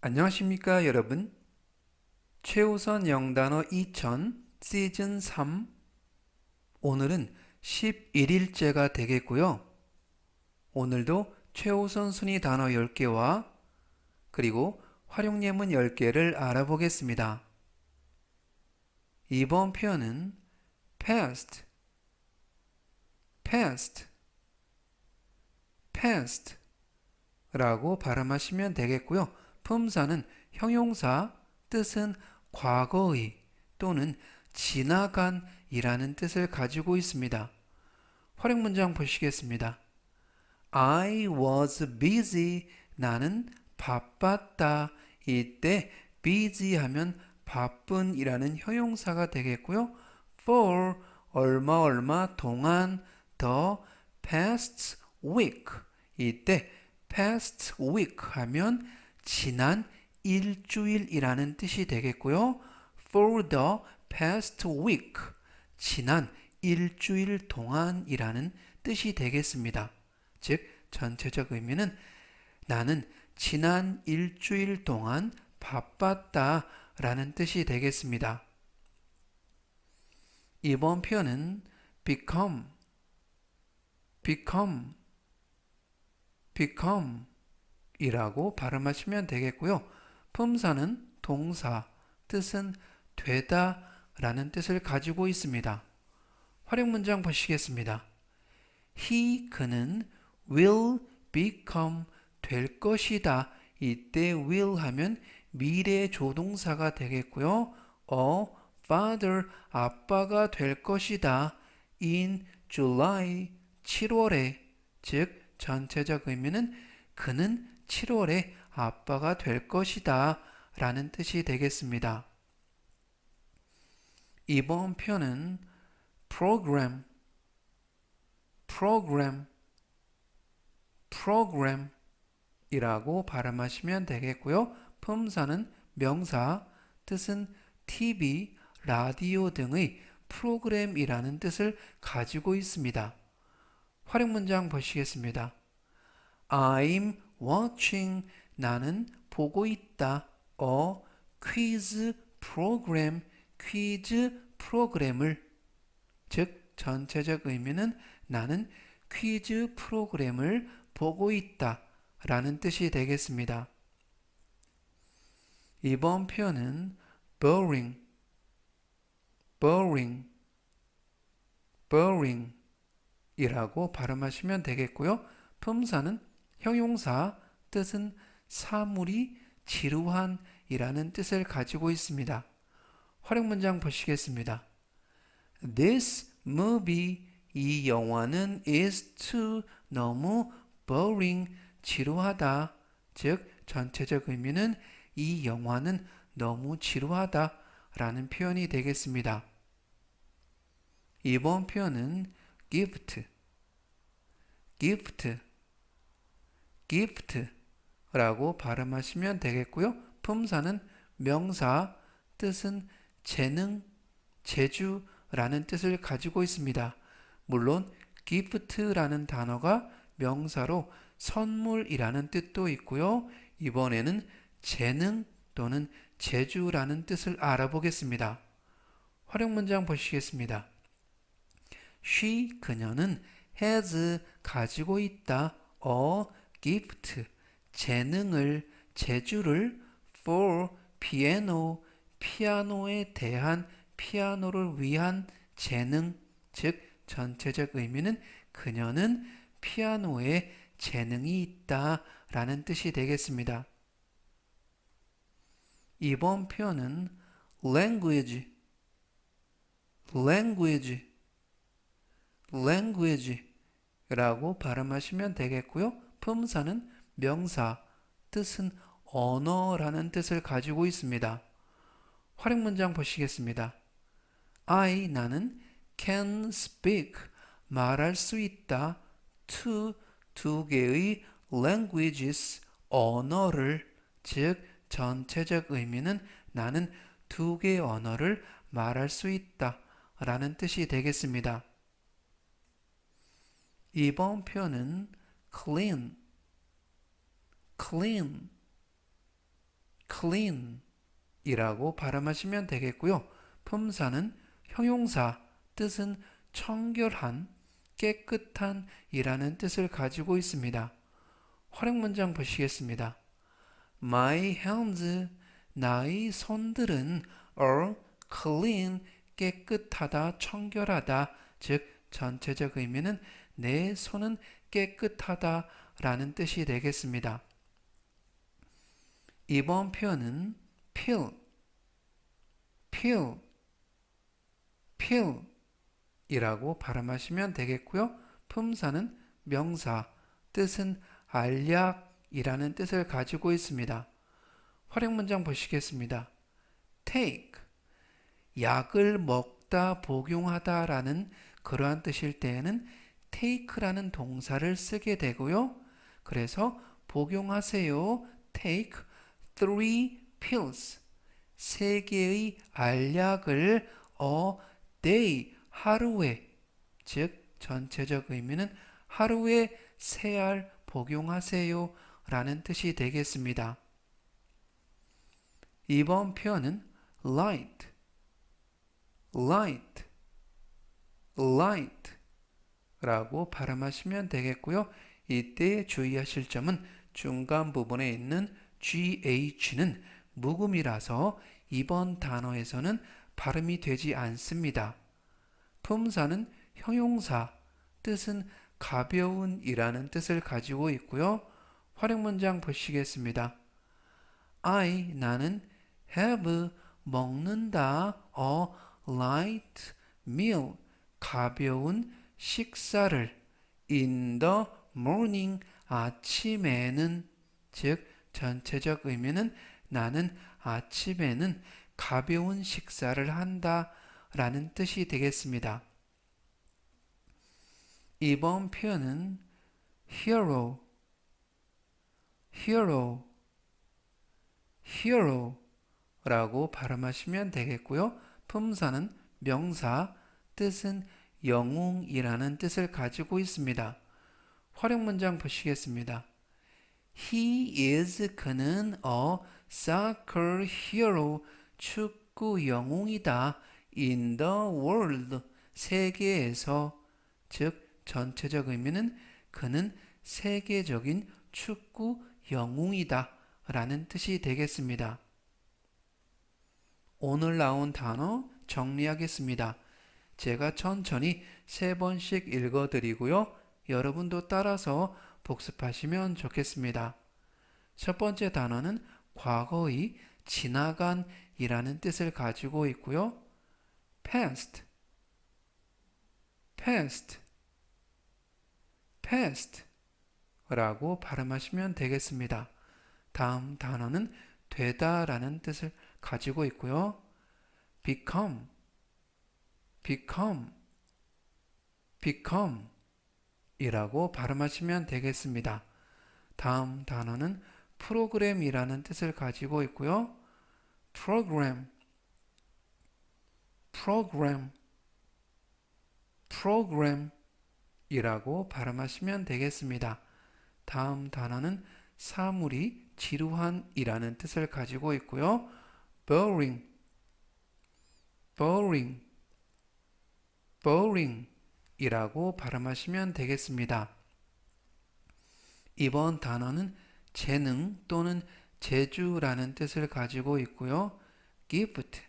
안녕하십니까 여러분. 최우선 영단어 2000 시즌 3 오늘은 11일째가 되겠고요. 오늘도 최우선 순위 단어 10개와 그리고 활용 예문 10개를 알아보겠습니다. 이번 표현은 past past past 라고 발음하시면 되겠고요 품사는 형용사, 뜻은 과거의 또는 지나간 이라는 뜻을 가지고 있습니다. 활용 문장 보시겠습니다. I was busy. 나는 바빴다. 이때 busy 하면 바쁜 이라는 형용사가 되겠고요. for 얼마 얼마 동안 the past week 이때 past week 하면 지난 일주일이라는 뜻이 되겠고요. For the past week, 지난 일주일 동안이라는 뜻이 되겠습니다. 즉, 전체적 의미는 나는 지난 일주일 동안 바빴다 라는 뜻이 되겠습니다. 이번 표현은 become, become, become 이라고 발음하시면 되겠고요. 품사는 동사, 뜻은 되다 라는 뜻을 가지고 있습니다. 활용 문장 보시겠습니다. He, 그는 will become 될 것이다. 이때 will 하면 미래 조동사가 되겠고요. a father, 아빠가 될 것이다. in July, 7월에, 즉 전체적 의미는 그는 7월에 아빠가 될 것이다 라는 뜻이 되겠습니다. 이번 표현은 program, program, program 이라고 발음하시면 되겠고요. 품사는 명사, 뜻은 TV, 라디오 등의 프로그램이라는 뜻을 가지고 있습니다. 활용 문장 보시겠습니다. I'm watching 나는 보고 있다. 어 퀴즈 프로그램 퀴즈 프로그램을 즉 전체적 의미는 나는 퀴즈 프로그램을 보고 있다 라는 뜻이 되겠습니다. 이번 표현은 boring boring boring 이라고 발음하시면 되겠고요. 품사는 형용사 뜻은 사물이 지루한 이라는 뜻을 가지고 있습니다. 활용 문장 보시겠습니다. This movie 이 영화는 is too 너무 boring 지루하다. 즉 전체적 의미는 이 영화는 너무 지루하다 라는 표현이 되겠습니다. 이번 표현은 gift gift gift라고 발음하시면 되겠고요. 품사는 명사, 뜻은 재능, 재주라는 뜻을 가지고 있습니다. 물론 gift라는 단어가 명사로 선물이라는 뜻도 있고요. 이번에는 재능 또는 재주라는 뜻을 알아보겠습니다. 활용 문장 보시겠습니다. She 그녀는 has 가지고 있다. a gift 재능을 재주를 for piano 피아노에 대한 피아노를 위한 재능 즉 전체적 의미는 그녀는 피아노에 재능이 있다 라는 뜻이 되겠습니다. 이번 표현은 language language language 라고 발음하시면 되겠고요. 품사는 명사, 뜻은 언어라는 뜻을 가지고 있습니다. 활용 문장 보시겠습니다. I 나는 can speak 말할 수 있다 to 두 개의 languages 언어를 즉 전체적 의미는 나는 두 개의 언어를 말할 수 있다 라는 뜻이 되겠습니다. 이번 표현은 clean, clean, clean 이라고 발음하시면 되겠고요. 품사는 형용사, 뜻은 청결한, 깨끗한 이라는 뜻을 가지고 있습니다. 활용 문장 보시겠습니다. My hands, 나의 손들은 are clean, 깨끗하다, 청결하다. 즉, 전체적 의미는 내 손은 깨끗하다 라는 뜻이 되겠습니다. 이번 표현은 pill, pill, pill 이라고 발음하시면 되겠고요. 품사는 명사, 뜻은 알약이라는 뜻을 가지고 있습니다. 활용 문장 보시겠습니다. take, 약을 먹다, 복용하다 라는 그러한 뜻일 때에는 take라는 동사를 쓰게 되고요. 그래서 복용하세요. take three pills. 세 개의 알약을 a day 하루에 즉 전체적 의미는 하루에 세 알 복용하세요 라는 뜻이 되겠습니다. 이번 표현은 light, light, light 라고 발음하시면 되겠고요. 이때 주의하실 점은 중간 부분에 있는 GH는 묵음이라서 이번 단어에서는 발음이 되지 않습니다. 품사는 형용사, 뜻은 가벼운 이라는 뜻을 가지고 있고요. 활용 문장 보시겠습니다. I, 나는 have, 먹는다, a light meal, 가벼운 식사를 in the morning, 아침에는 즉 전체적 의미는 나는 아침에는 가벼운 식사를 한다 라는 뜻이 되겠습니다. 이번 표현은 hero, hero, hero 라고 발음하시면 되겠고요. 품사는 명사, 뜻은 영웅이라는 뜻을 가지고 있습니다. 활용 문장 보시겠습니다. He is 그는 a soccer hero 축구 영웅이다. in the world 세계에서 즉 전체적 의미는 그는 세계적인 축구 영웅이다 라는 뜻이 되겠습니다. 오늘 나온 단어 정리하겠습니다. 제가 천천히 세 번씩 읽어 드리고요. 여러분도 따라서 복습하시면 좋겠습니다. 첫 번째 단어는 과거의 지나간 이라는 뜻을 가지고 있고요. past, past, past 라고 발음하시면 되겠습니다. 다음 단어는 되다 라는 뜻을 가지고 있고요. become, become, become 이라고 발음하시면 되겠습니다. 다음 단어는 프로그램이라는 뜻을 가지고 있고요. program, program, program 이라고 발음하시면 되겠습니다. 다음 단어는 사물이 지루한 이라는 뜻을 가지고 있고요. boring, boring, boring 이라고 발음하시면 되겠습니다. 이번 단어는 재능 또는 재주라는 뜻을 가지고 있고요. gift,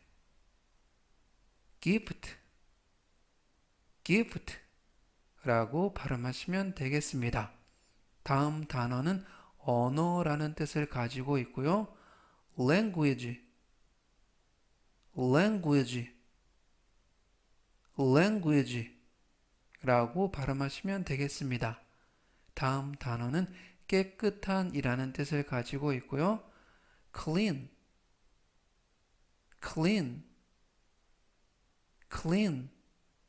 gift, gift 라고 발음하시면 되겠습니다. 다음 단어는 언어라는 뜻을 가지고 있고요. language, language, language 라고 발음하시면 되겠습니다. 다음 단어는 깨끗한 이라는 뜻을 가지고 있고요. clean, clean, clean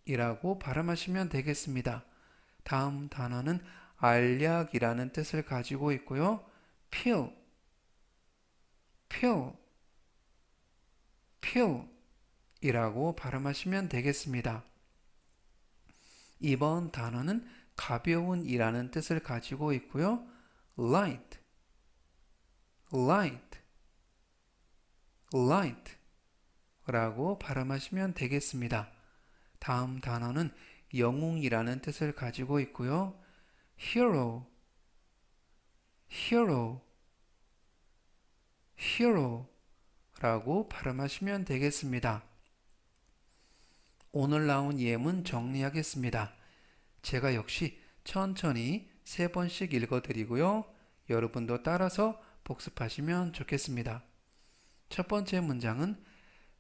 이라고 발음하시면 되겠습니다. 다음 단어는 알약이라는 뜻을 가지고 있고요. pill, pill, pill 이라고 발음하시면 되겠습니다. 이번 단어는 가벼운 이라는 뜻을 가지고 있고요. light, light, light 라고 발음하시면 되겠습니다. 다음 단어는 영웅이라는 뜻을 가지고 있고요. hero, hero, hero 라고 발음하시면 되겠습니다. 오늘 나온 예문 정리하겠습니다. 제가 역시 천천히 세 번씩 읽어드리고요. 여러분도 따라서 복습하시면 좋겠습니다. 첫 번째 문장은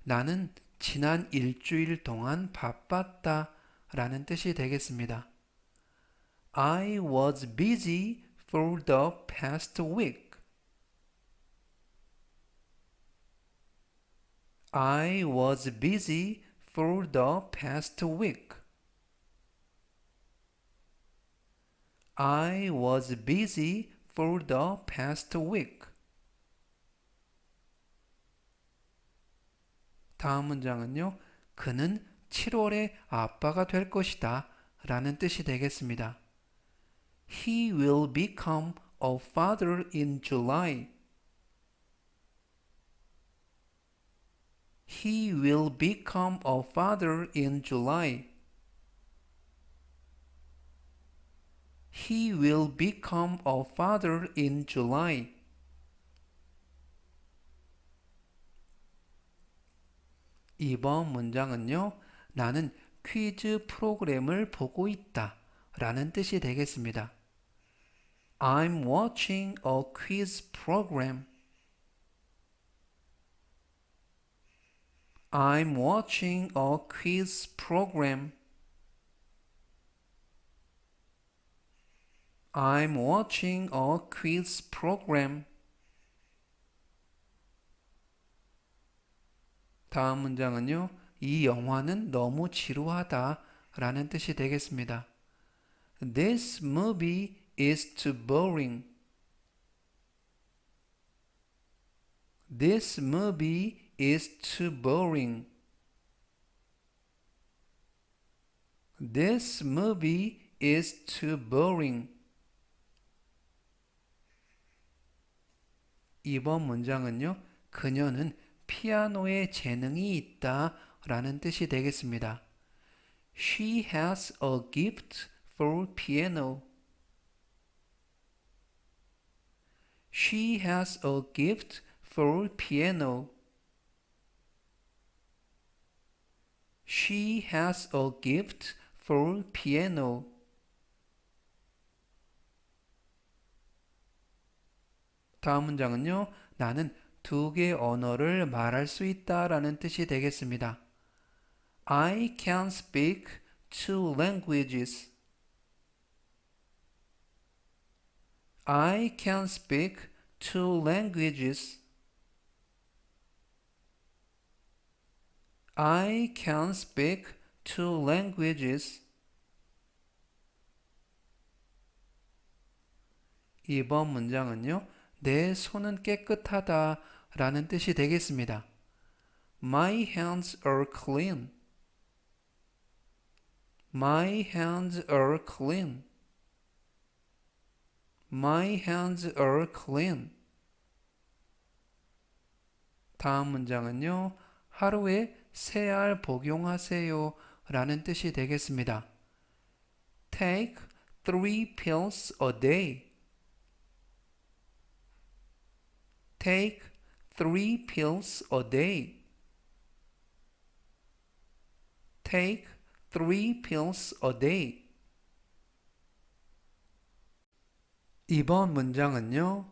나는 지난 일주일 동안 바빴다 라는 뜻이 되겠습니다. I was busy for the past week. I was busy for the past week. I was busy for the past week. 다음 문장은요. 그는 7월에 아빠가 될 것이다 라는 뜻이 되겠습니다. He will become a father in July. He will become a father in July. He will become a father in July. 이번 문장은요, 나는 퀴즈 프로그램을 보고 있다 라는 뜻이 되겠습니다. I'm watching a quiz program. I'm watching a quiz program. I'm watching a quiz program. 다음 문장은요. 이 영화는 너무 지루하다 라는 뜻이 되겠습니다. This movie is too boring. This movie is too boring. This movie is too boring. 이번 문장은요. 그녀는 피아노에 재능이 있다 라는 뜻이 되겠습니다. She has a gift for piano. She has a gift for piano. She has a gift for piano. 다음 문장은요. 나는 두 개 언어를 말할 수 있다라는 뜻이 되겠습니다. I can speak two languages. I can speak two languages. I can speak two languages. 이번 문장은요. 내 손은 깨끗하다 라는 뜻이 되겠습니다. My hands are clean. My hands are clean. My hands are clean. 다음 문장은요. 하루에 세알 복용하세요 라는 뜻이 되겠습니다. Take three pills a day. Take three pills a day. Take three pills a day. 이번 문장은요.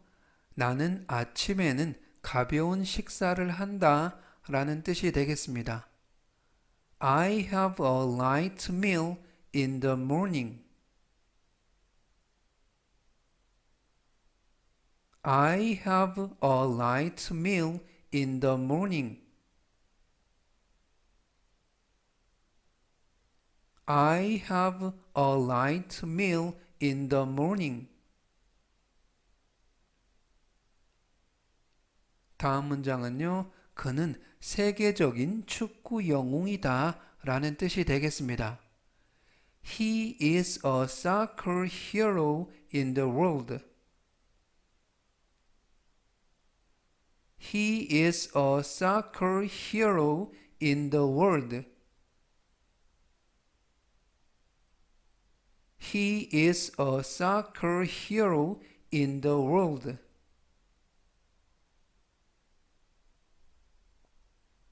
나는 아침에는 가벼운 식사를 한다 라는 뜻이 되겠습니다. I have a light meal in the morning. I have a light meal in the morning. I have a light meal in the morning. 다음 문장은요. 그는 세계적인 축구 영웅이다 라는 뜻이 되겠습니다. He is a soccer hero in the world. He is a soccer hero in the world. He is a soccer hero in the world.